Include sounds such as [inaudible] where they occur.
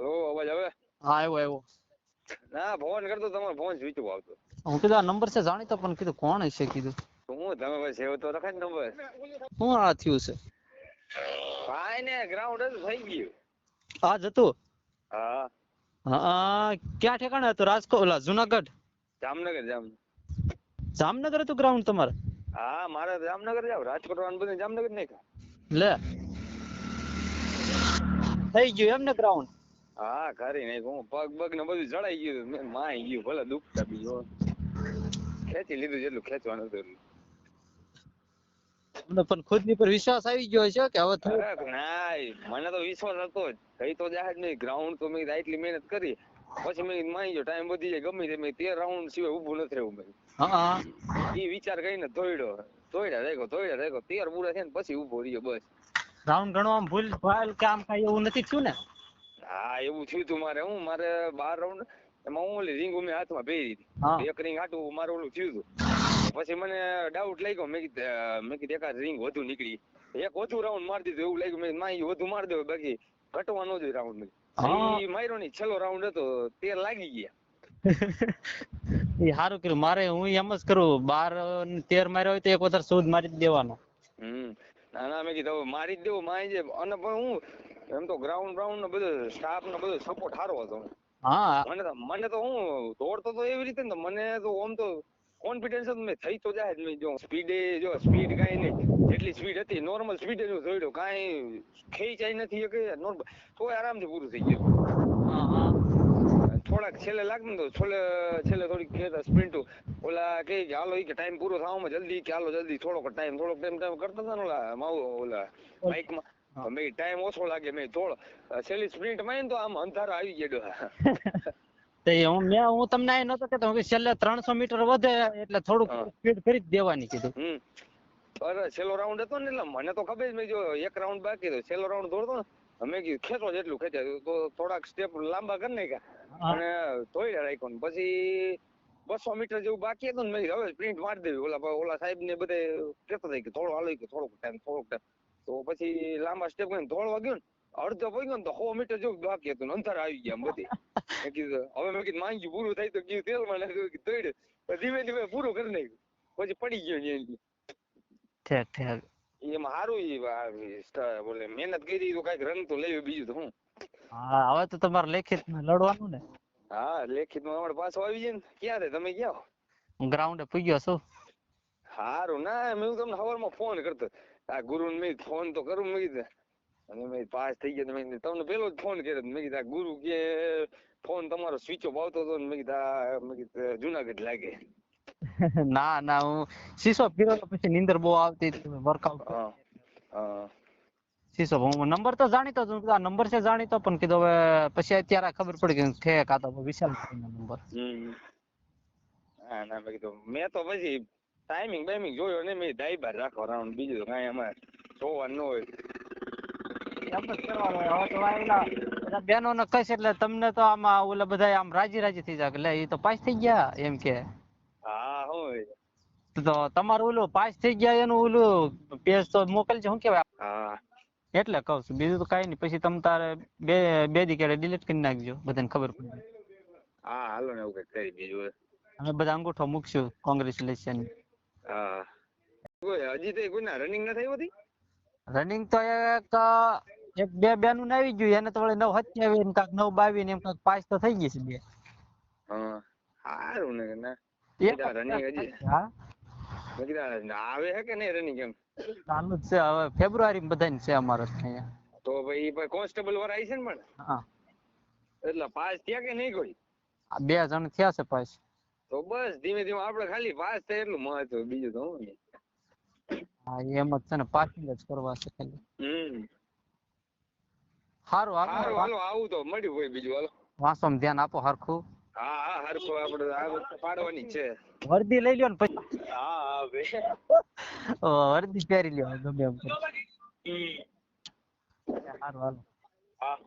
Hello અવાજ આવે? હા આવ્યો આવ્યો. ના ફોન કરતો તમારો ફોન સ્વિચ ઓફ આવતો. હું કીધું આ નંબર છે જાણીતો પણ કીધું કોણ હશે કીધું? હું તમે ભાઈ સેવ તો રખાય ને નંબર શું આ થયું છે? ભાઈ ને ગ્રાઉન્ડ થઈ ગયું. આ જતું હા. હા ક્યાં ઠેકાણે હતું? રાજકોટ ઓલા જુનાગઢ? જામનગર જામ જામનગર હતું ગ્રાઉન્ડ તમારે? હા મારે જામનગર જાવ રાજકોટ વાળા બધું જામનગર નહીં લે. થઈ ગયું એમ ને ગ્રાઉન્ડ હા ખરી નહીં હું પગ બગ ને બધું જળાઈ ગયું મેં માઈ ગયું ભલે દુખતા બીજો ખેંચી લીધું જેટલું ખેંચવાનું હતું. મને પણ ખુદની પર વિશ્વાસ આવી ગયો છે કે હવે ના મને તો વિશ્વાસ હતો જ. થઈ તો જાય નહીં ગ્રાઉન્ડ તો મેં આટલી મહેનત કરી. પછી મેં માની ગયો ટાઈમ વધી જાય ગમે તે મેં તેર રાઉન્ડ સિવાય ઊભું નથી રહેવું મેં. હા હા એ વિચાર કરીને દોડ્યો દોડ્યા રેગો દોડ્યા રેગો તેર પૂરા થયા ને પછી ઊભો રહ્યો બસ. રાઉન્ડ ગણવા ભૂલ ભાલ કે આમ કઈ એવું નથી થયું ને? હા એવું થયું તું મારે. હું મારે બાર રાઉન્ડ એમાં હું ઓલી રીંગ મેં હાથમાં પહેરી હતી. એક રીંગ હાટું મારે ઓલું થયું હતું પછી મને ડાઉટ લાગ્યો મેં કીધું મેં કીધું એકાદ રીંગ વધુ નીકળી. એક વધુ રાઉન્ડ મારી દીધું એવું લાગ્યું મેં માઈ વધુ મારી દો બાકી ઘટવાનો જ રાઉન્ડ મેં. માર્યો નહીં છેલ્લો રાઉન્ડ હતો તેર લાગી ગયા. [laughs] એ સારું કર્યું. મારે હું એમ જ કરું બાર તેર માર્યો હોય તો એક વધારે સુદ મારી જ દેવાનો. હમ. ના ના મેં કીધું મારી જ દેવું મારી જે અને પણ હું એમ તો ગ્રાઉન્ડ બ્રાઉન્ડ ને બધું સ્ટાફ ને બધું સપોર્ટ સારો હતો. હા. મને તો મને તો હું દોડતો તો એવી રીતે ને મને તો આમ તો કોન્ફિડન્સ મેં થઈ તો જાય જ જો સ્પીડે જો સ્પીડ કાંઈ નહીં. જેટલી સ્પીડ હતી નોર્મલ સ્પીડે જો દોડ્યો. કાંઈ ખેંચાઈ નથી કે નોર્મલ તો આરામથી પૂરું થઈ ગયું. હા હા. થોડાક છેલ્લે લાગતું તો છોલે છેલ્લે થોડીક કહેતા સ્પ્રિન્ટો ઓલા કે હાલો ઈ કે ટાઈમ પૂરો થવામાં જલ્દી કે હાલો જલ્દી થોડોક ટાઈમ થોડોક ટાઈમ ટાઈમ કરતા હતા ને ઓલા માવ ઓલા બાઇકમાં મેં ટાઈમ ઓછો લાગે મેં થોડ. છેલ્લી સ્પ્રિન્ટમાં તો આમ અંધારા આવી ગયો. [laughs] તો હું મેં હું તમને એ નતો કેતો કે છેલ્લે ત્રણસો મીટર વધે એટલે થોડુંક સ્પીડ કરી જ દેવાની કીધું. અરે છેલ્લો રાઉન્ડ હતો ને એટલે મને તો ખબર જ મેં જો એક રાઉન્ડ બાકી હતો છેલ્લો રાઉન્ડ દોડતો ને અમે કીધું ખેંચો જેટલું ખેંચાય. તો થોડાક સ્ટેપ લાંબા કરી નાખ્યા. અને ધોઈ રાખ્યો ને. પછી બસો મીટર જેવું બાકી હતું ને મેં હવે સ્પ્રિન્ટ મારી દેવી. ઓલા ઓલા સાહેબ ને બધે કહેતા હતા કે થોડો હાલો કે થોડોક ટાઈમ થોડોક ટાઈમ તો પછી લાંબા સ્ટેપ કરીને ધોળ વાગ્યો ને અડધો પગ્યો ને તો સો મીટર જેવું બાકી હતું અંતર આવી ગયા બધી. [laughs] મેં કીધું હવે મેં કીધું માંગ્યું પૂરું થાય તો કીધું તેલમાં નાખ્યું ધીમે ધીમે પૂરું કરી નાખ્યું. પછી પડી ગયો ને ઠેક ઠેક એમાં સારું બોલે મહેનત કરી તો કંઈક રન તો લેવી બીજું તો હું હા હવે તો તમારે લેખિત લડવાનું ને. હા લેખિતમાં અમારે પાછો આવી જાય ને ક્યારે? તમે ક્યાં હું? ગ્રાઉન્ડે પૂગ્યો છું. સારું ના મેં તમને સવારમાં ફોન કરતો. આ ગુરુ મેં ફોન તો કરું. મેં કીધું. અને મેં પાસ થઈ ગયા. મેં તમને પેલો જ ફોન કર્યો. મેં કીધું આ ગુરુ કે ફોન તમારો સ્વિચ ઓફ આવતો હતો. મેં કીધું મેં કીધું જુનાગઢ લાગે. [laughs] ના ના હું શીશો પીરો પછી નીંદર બહુ આવતી વર્કઆઉટ હા શીશો હું નંબર તો જાણીતો હતો આ નંબર છે જાણીતો. પણ કીધું હવે પછી અત્યારે ખબર પડી કે ઠેક આ તો વિશાલ નંબર હમ. હા ના મેં કીધું મેં તો પછી ટાઈમિંગ બાઈમિંગ જોયો ને મેં દાઈ બાર રાખો રાઉન્ડ બીજું તો કાંઈ અમારે જોવાનું ન હોય. એમ જ કરવાનું હોય. હવે તો આયલા બધા ને કહીશ એટલે તમને તો આમાં ઓલા બધા આમ રાજી રાજી થઈ જાય લે એ તો પાસ થઈ ગયા એમ કે. હા હોય. તો તમારું ઓલું પાસ થઈ ગયા એનું ઓલું પેજ તો મોકલજો શું કહેવાય? હા. એટલે કહું છું. બીજું તો કઈ નહીં. પછી તમે તારે બે બે દી ક્યારે ડિલીટ કરી નાખજો. બધાને ખબર પડે. હા હાલો ને એવું કઈ કરી બીજું હવે. અમે બધા અંગૂઠો મૂકશું. કોંગ્રેચ્યુલેશન હા. હજી તો કોઈના રનિંગ ન થઈ હતી રનિંગ તો એક એક બે બે નું આવી ગયું એને તો વળી નવ સત્યાવી ને કાંક નવ બાવી ને એમ કાંક પાસ તો થઈ ગઈ છે બે. હા સારું ને ના. એક હજી. હા. આવે છે કે નહીં રનિંગ એમ? ચાલુ જ છે હવે ફેબ્રુઆરી માં બધાને છે અમારે અહીંયા. તો ભાઈ ભાઈ કોન્સ્ટેબલ વાળા આવી છે ને પણ? હા. એટલે પાસ થયા કે નહીં કોઈ? આ બે જણ થયા છે પાસ તો બસ ધીમે ધીમે આપણે ખાલી પાસ થાય એટલું મહત્વ બીજું તો હું હા એમ જ છે ને પાસિંગ જ કરવા છે ખાલી. હમ. સારું હાલો હાલો આવું તો મળ્યું હોય બીજું હાલો. વાંચવામાં ધ્યાન આપો હરખું. હા હા હરખું આપણે આ પાડવાની છે. વર્દી લઈ લ્યો ને પછી. હા હા ભાઈ. વર્દી પહેરી લ્યો ગમે એમ કરી. સારું હાલો. હા.